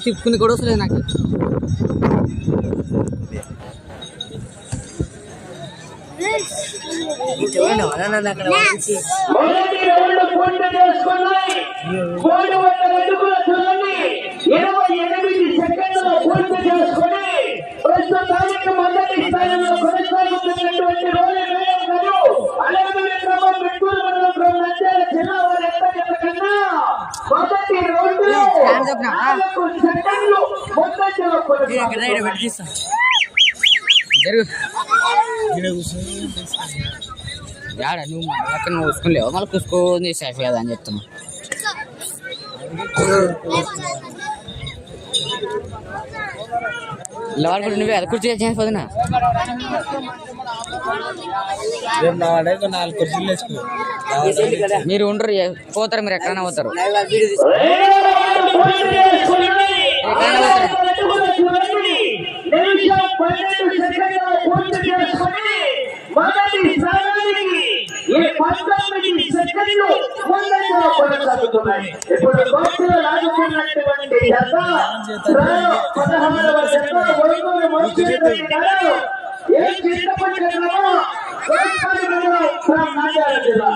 తిప్పుకుని కూడా వస్తలేదు నాకు. చూడండి వాళ్ళని అక్కడ వాయించి మొదటి రౌండ్ పూర్తి చేసుకున్నాయి మూడు వందల అడుగుల దూరాన్ని ఇరవై ఎనిమిది సెకండ్లు పూర్తి చేసుకుని ప్రస్తుతానికి మొదటి స్థానంలో కొనసాగుతున్నటువంటి రోజు వేయం గారు అలగమైన క్రమం మెట్టూరు మండలం క్రమం నంద్యాల జిల్లా వారి ఎంత కన్నా మొదటి రౌండ్ ఫ్యాన్ చెప్పినా? నాలుగు సెకండ్లు ముందంజలో కొనసాగుతున్నాయి పెట్టిస్తా జరుగు యాడ నువ్వు లెక్క నువ్వు చూసుకోలేవు మళ్ళీ చూసుకొని చేసేసి కదా అని చెప్తున్నా లవర్ నువ్వే అది కుర్చీ చేసి పోతున్నా రేపు నా వాడైతే నాలుగు కుర్చీలు వేసుకో. మీరు ఉండరు పోతారు మీరు ఎక్కడైనా పోతారు. పంతొమ్మిది సెకండ్లు కొనసాగుతున్నాయి ఇప్పుడు కోర్టులో పదహారవ ఏం చిత్తపట్టినామో జిల్లా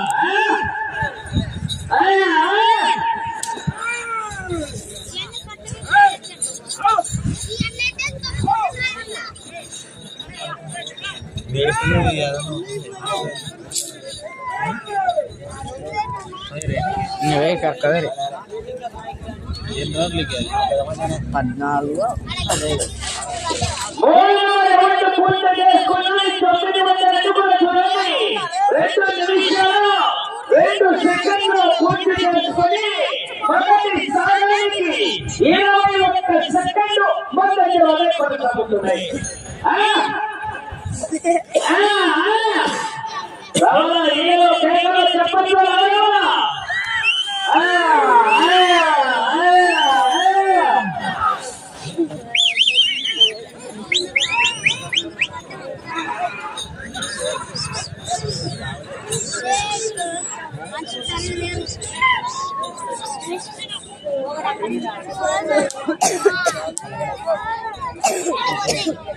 నువ్వే ఎన్ని రోజులకి పద్నాలుగు పదహైదు రౌండ్ రెండు నిమిషాలు రెండు సెకండ్లు పూర్తి చేసుకుని మొదటి స్థానానికి ఇరవై ఒక్క సెకండ్లు ముందంజలోనే కొనసాగుతున్నాయి ఆ? ఆ, ఆ. రావాలా? ఏదో కేకలు చెప్పట్లు రావాలా? ఆ, ఆ, ఆ, ఆ.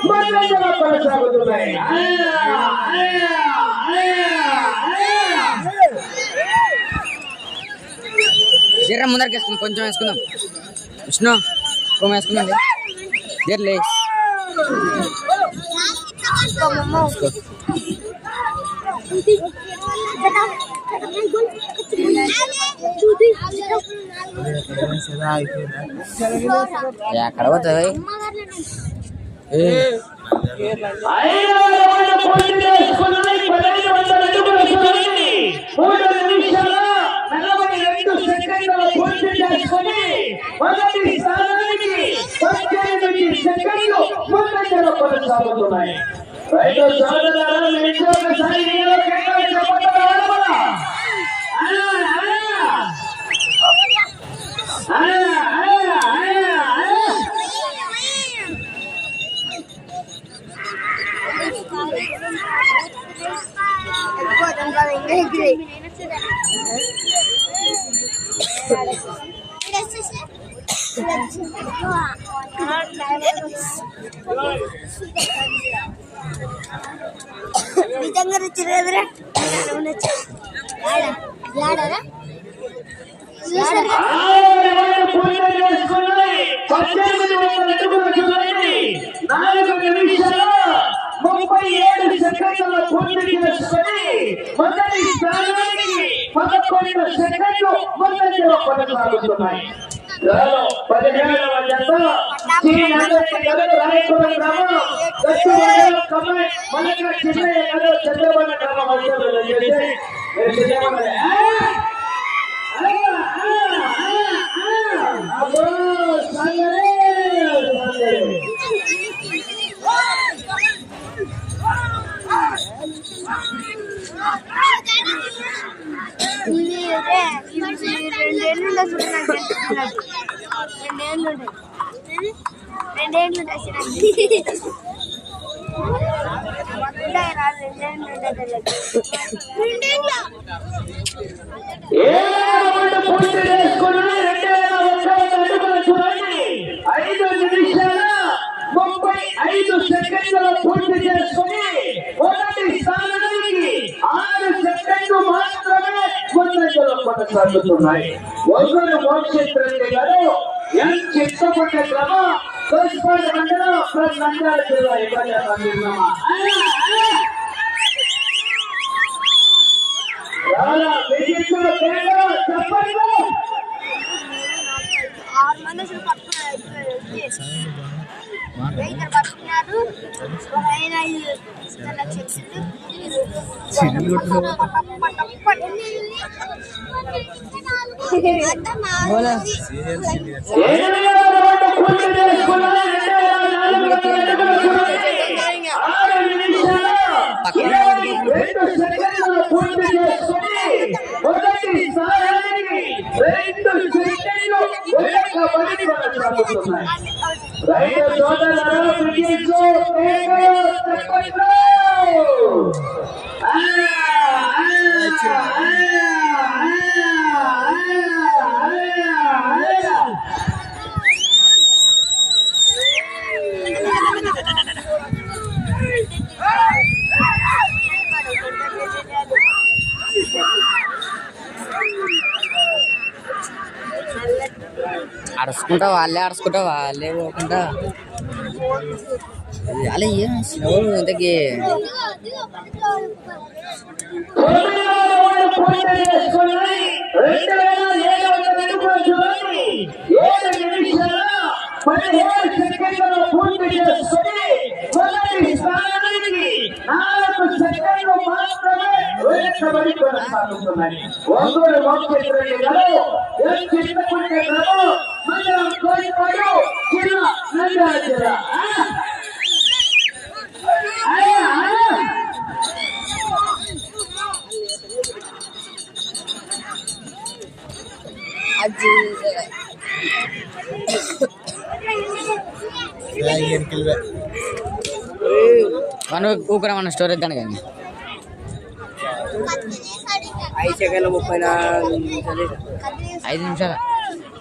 ముందరికేసుకున్నా? కొనసాగుతున్నాయి జర్ర ముందరికి వేసుకుందాం కొంచెం వేసుకుందాం. విష్ణు కొంచెం వేసుకుందాం. జర్లే ఎక్కడ పోతుంది కొనసాగుతున్నాయి రైతు సోదరులారా, ఒకసారి నీలో కేకలు చెప్పండి ఆ, ఆ. నిజంగా రుచి నాలుగు నిమిషాలు. ముప్పై ఏడు సెకండ్లలో పూర్తి చేసుకొని మొదటి స్థానానికి పదకొండు సెకండ్లు మొదటిలో కొనసాగుతున్నాయి రాను పదిహేడవ జత శ్రీ నాగరెడ్డి గారు రాయపురం గ్రామం దక్షిణ మండలం కమ్మాయి చిన్నయ్య గారు చంద్రబాబు గ్రామం. మధ్యలో రెండేళ్ళు రెండేళ్ళు రెండేళ్ళు రెండేళ్ళు రెండేళ్ళు పూర్తి రెండు వేల ముప్పై అడుగులు చూడండి ఐదు నిమిషాల ముప్పై ఐదు సెకండ్లు పూర్తి చేసుకుని మొదటి స్థానానికి ఆరు సెకండ్లు మాత్రమే ముందంజలో కొనసాగుతున్నాయి ఒకరు మోక్షిత్ రెడ్డి గారు ఎం క్రమ కోస్పాడు మండలం ప్లస్ నంద్యాల జిల్లా ఇబ్బంది అందిస్తున్నామా చాలా విజయంలో తేడా చెప్పండి. ఆరు మంది పట్టుకున్నారు పట్టుకున్నారు ఒక ఆయన ఐదు లక్షలు ఇచ్చిండు. ఏడు వేల రెండు పూర్తి చేసుకున్నాయి. రెండు వేల నాలుగు వందల అడుగులు చూడండి. ఆరు నిమిషాల ఇరవై రెండు సెకండ్లు పూర్తి చేసుకుని మొదటి స్థానానికి రెండు సెకండ్లు వెనకబడి కొనసాగుతున్నాయి. రైతు సోదరులారా, బ్రిటిష్ పేరు చెప్పండి. ఆ, ఆ, ఆ, ఆ, ఆ, ఆ. అరుచుకుంటా వాళ్ళే అరుచుకుంటా వాళ్ళే పోకుండా. అలా ఏం ఎవరు ఇంతకీ రెండు వేల ఏడు వందల అడుగులు చూడండి. ఏడు నిమిషాలు. పదిహేడు సెకండ్లు పూర్తి చేసుకుని మొదటి స్థానానికి నాలుగు సెకండ్లు మాత్రమే వెనకబడి కొనసాగుతున్నాయి. ఒంగోలు మోక్షేశ్వరి గారు ఎస్ చిన్నకుంటే గారు మండలం కోయిపాడు జిల్లా నంద్యాల జిల్లా ఆ? ఆ, ఆ. మనం ఊకరా మన స్టోర్ ఇద్దాను కానీ ఐదు సెకండ్లు ముప్పై ఐదు నిమిషాలు? ఐదు నిమిషాలు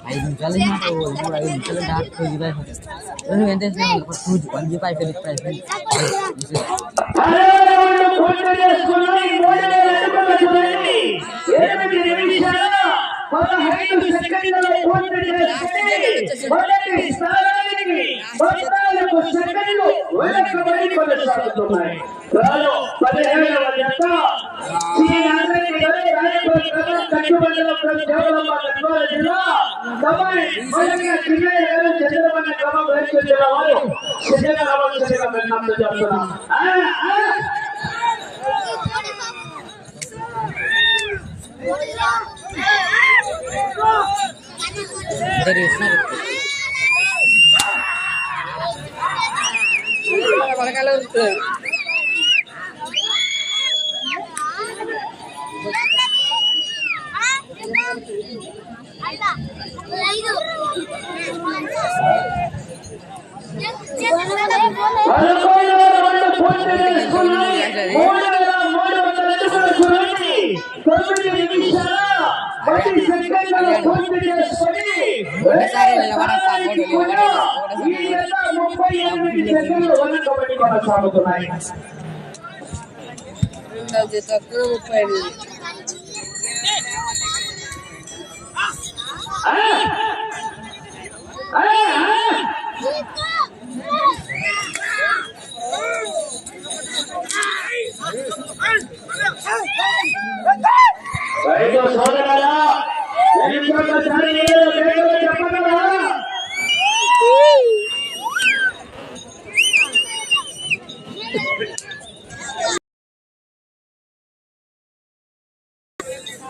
ఐదు నిమిషాలు ఎంత టూ జీబీ అయిపోయింది ఇప్పుడు అయిపోయింది పదహారు పూర్తి చేసుకున్నాయి. మూడు వేల అడుగులు చూడండి. ఎనిమిది నిమిషాల పదహైదు సెకండ్లు పూర్తి చేసుకుని మొదటి స్థానానికి పద్నాలుగు సెకండ్లు వెనకబడి కొనసాగుతున్నాయి. రాను పదిహేడవ జత. శ్రీ నారాయణ గారు రాయపూర్ ముప్పై ఎనిమిది సెకండ్లు వెనకబడి కొనసాగుతున్నాయి ఆ? ఆ, ఆ. రైతు సోదరులారా, ఒక్కసారి ఏదో వేగంగా చెప్పగలరా? జీతంలో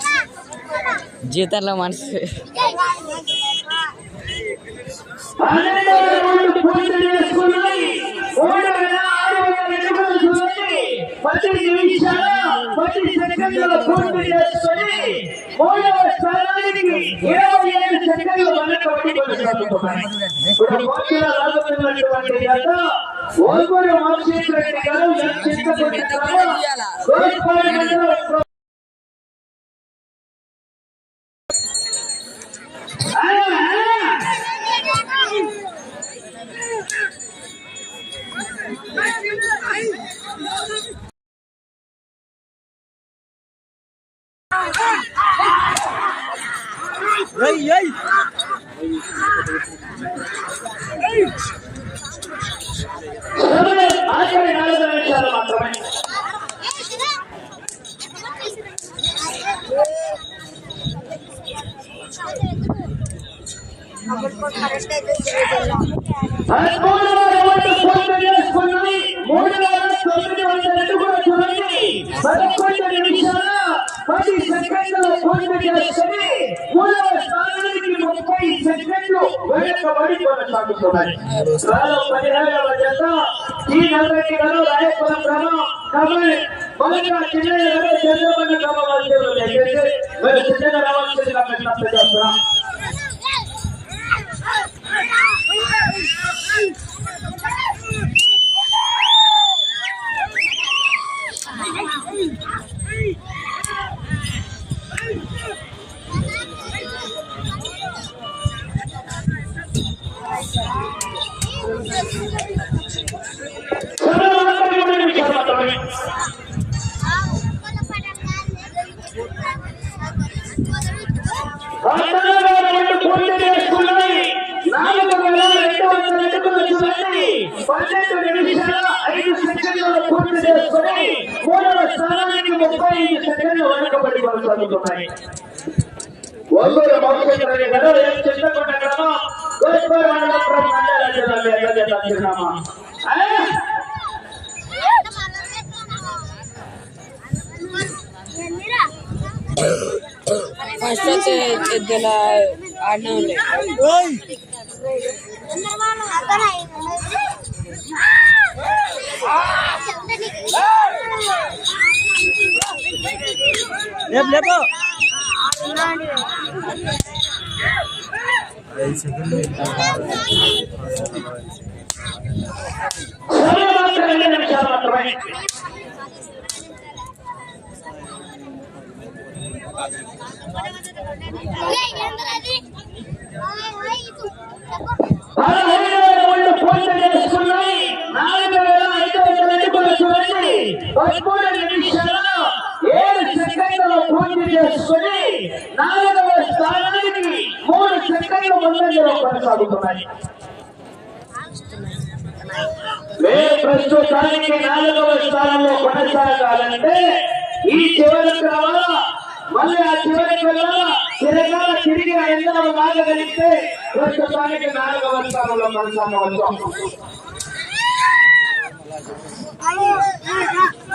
మనిషి పన్నెండు వేల రెండు పూర్తి చేసుకున్నాయి. మూడు వేల ఆరు వందల జీతంలో మనసు. పది పూర్తి చేసుకొని మూడవ స్థానానికి ఇరవై ఏడు సెకండ్లు జత గారు కొనసాగుతున్నాయి పదిహేడవ జత ఈ నలభై గారు రాయపురం గ్రామం కమల్ మొదటిగా చంద్రబాబు చిన్నగా రావాల్సిందిగా చేస్తున్నాం పూర్తి చేసుకుని మూడవ స్థానానికి ముప్పై ఐదు సెకండ్లు వెనుకబడి కొనసాగుతున్నాయి ఒంగోలు మౌసూరి గారు ఎం చింతకొండ గ్రామం గోస్పూర్ మండలం మండల జిల్లా ఎర్రజెండా చిరునామా ఆ? ఫస్ట్ అయితే ఎద్దుల ఆడనే లేపు లేపు సమయం మాత్రం పదమూడు నిమిషాల ఏడు సెకండ్లు పూర్తి చేసుకుని నాలుగవ స్థానానికి మూడు సెకండ్లు ముందంజలో కొనసాగుతున్నాయి. మేము ప్రస్తుతానికి నాలుగవ స్థానంలో కొనసాగాలంటే ఈ చివరికి రావాలా మళ్ళీ ఆ చివరికి వెళ్ళాలా తిరగాల తిరిగి ఆ ఎండలో లాగగలిగితే ప్రస్తుతానికి నాలుగవ స్థానంలో కొనసాగవచ్చు.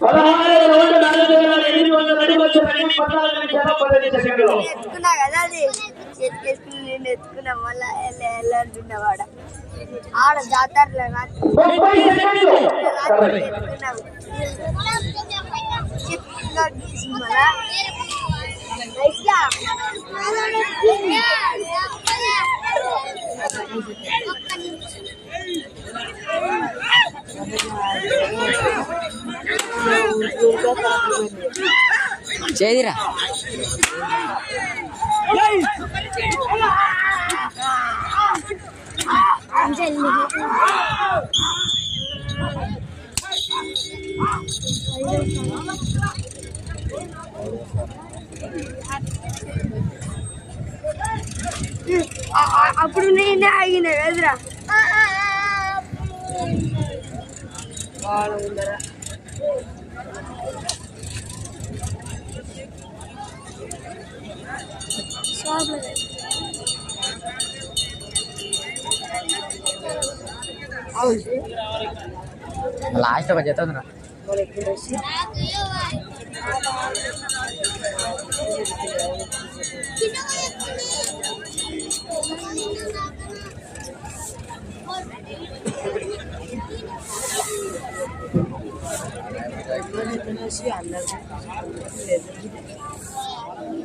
పదహారు రెండు నాలుగు వేల ఎనిమిది వందల అడుగులు వచ్చి పద్నాలుగు నిమిషాల పదిహేను సెకండ్లు ఎత్తుకున్నా కదా అది. ఎత్తుకేసుకుని నేను ఎత్తుకున్నా మళ్ళా వెళ్ళంటున్నా వాడ ఆడ. జాతరలో. ఎత్తుకున్నావు చెప్తున్నా మళ్ళా నైస్గా చేదిరా అప్పుడు నేనే ఆగిన కదరా? వాళ్ళ ముందర లాస్ట్ ఒక జత ఉందిరా మరి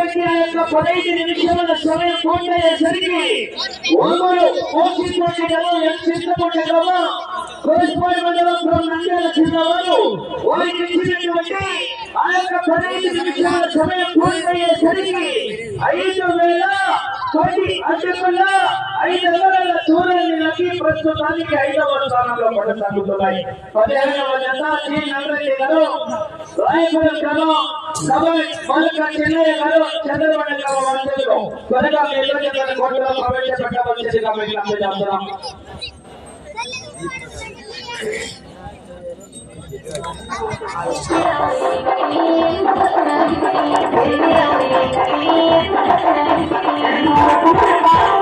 వచ్చి ఆ యొక్క పదహైదు సమయం పూర్తయ్యేసరికి ఒంగోలు పోషించిన జనం ఎంత కోసిపోయి మండలం from నంద్యాల జిల్లా వారు ఆ యొక్క పదహైదు నిమిషాల సమయం పూర్తయ్యేసరికి ఐదు వేల పది అడ్డుకుల ఐదు వందల దూరాన్ని నచ్చి ప్రస్తుతానికి ఐదవ స్థానంలో కొనసాగుతున్నాయి పదిహేనవ జత శ్రీ నల్లరెడ్డి గారు రాయపురం క్రమం కబడ్డీ బాలక చెన్నయ్య గారు చంద్రబాబు గ్రామ మంత్రులు త్వరగా మీ యోజన కోర్టులో ప్రవేశపెట్టవలసిందిగా మీకు అందజేస్తున్నాం Thank you.